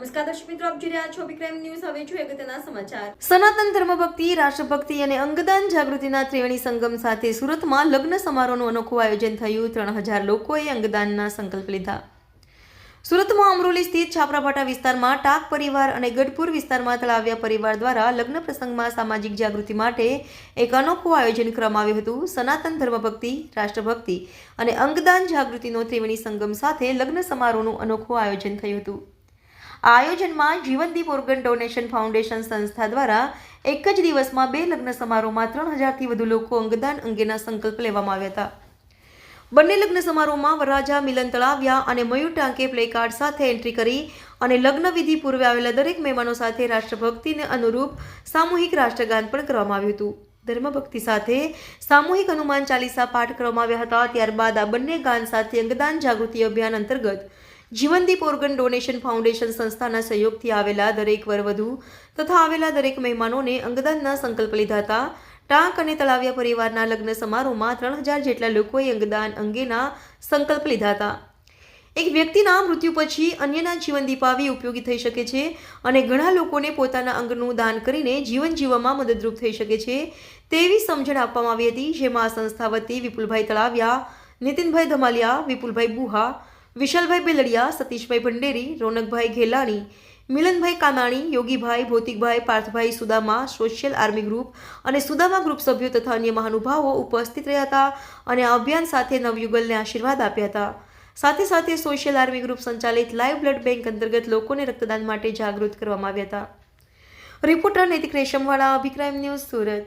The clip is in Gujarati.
નમસ્કાર દર્શક મિત્રો, આપ જોઈ રહ્યા છો વિક્રમ ન્યૂઝ. હવે સમાચાર. સનાતન ધર્મભક્તિ રાષ્ટ્રભક્તિ અને અંગદાન જાગૃતિના ત્રિવેણી સંગમ સાથે સુરતમાં લગ્ન સમારોહનું અનોખું આયોજન થયું. ત્રણ હજાર લોકોએ અંગદાનના સંકલ્પ લીધા. સુરતમાં અમરોલી સ્થિત છાપરાભાટા વિસ્તારમાં ટાક પરિવાર અને ગઢપુર વિસ્તારમાં તળાવ્યા પરિવાર દ્વારા લગ્ન પ્રસંગમાં સામાજિક જાગૃતિ માટે એક અનોખું આયોજન કરવામાં આવ્યું હતું. સનાતન ધર્મભક્તિ રાષ્ટ્રભક્તિ અને અંગદાન જાગૃતિનો ત્રિવેણી સંગમ સાથે લગ્ન સમારોહનું અનોખું આયોજન થયું હતું. આ આયોજનમાં જીવનદીપ ઓર્ગન ડોનેશન ફાઉન્ડેશન સંસ્થા દ્વારા એક જ દિવસમાં બે લગ્ન સમારોહમાં ત્રણ હજારથી વધુ લોકો અંગદાન અંગેના સંકલ્પ લેવામાં આવ્યા હતા. બંને લગ્ન સમારોહમાં વરરાજા મિલન તળાવ્યા અને મયુર ટાંકે પ્લેકાર્ડ સાથે એન્ટ્રી કરી અને લગ્નવિધિ પૂર્વે આવેલા દરેક મહેમાનો સાથે રાષ્ટ્રભક્તિને અનુરૂપ સામૂહિક રાષ્ટ્રગાન પણ કરવામાં આવ્યું હતું. ધર્મભક્તિ સાથે સામૂહિક હનુમાન ચાલીસા પાઠ કરવામાં આવ્યા હતા. ત્યારબાદ આ બંને ગાન સાથે અંગદાન જાગૃતિ અભિયાન અંતર્ગત જીવનદીપ ઓર્ગન ડોનેશન ફાઉન્ડેશન સંસ્થાના સહયોગથી આવેલા દરેક વરવધુ તથા આવેલા દરેક મહેમાનોને અંગદાનના સંકલ્પ લીધા હતા. ટાંક અને તળાવિયા પરિવારના લગ્ન સમારોહમાં ત્રણ હજાર જેટલા લોકોએ અંગદાન અંગેના સંકલ્પ લીધા હતા. એક વ્યક્તિના મૃત્યુ પછી અન્યના જીવન દીપાવી ઉપયોગી થઈ શકે છે અને ઘણા લોકોને પોતાના અંગનું દાન કરીને જીવન જીવવામાં મદદરૂપ થઈ શકે છે તેવી સમજણ આપવામાં આવી હતી. જેમાં આ સંસ્થા વતી વિપુલભાઈ તળાવિયા, નીતિનભાઈ ધમાલિયા, વિપુલભાઈ બુહા વિશાલભાઈ બેલડિયા, સતીશભાઈ ભંડેરી, રોનકભાઈ ઘેલાણી, મિલનભાઈ કાનાણી, યોગીભાઈ, ભૌતિકભાઈ, પાર્થભાઈ સુદામા, સોશિયલ આર્મી ગ્રુપ અને સુદામા ગ્રુપ સભ્યો તથા અન્ય મહાનુભાવો ઉપસ્થિત રહ્યા હતા અને અભિયાન સાથે નવયુગલને આશીર્વાદ આપ્યા હતા. સાથે સાથે સોશિયલ આર્મી ગ્રુપ સંચાલિત લાઈવ બ્લડ બેંક અંતર્ગત લોકોને રક્તદાન માટે જાગૃત કરવામાં આવ્યા હતા. રિપોર્ટર નૈતિક રેશમવાળા, અભિક્રાઇમ ન્યૂઝ સુરત.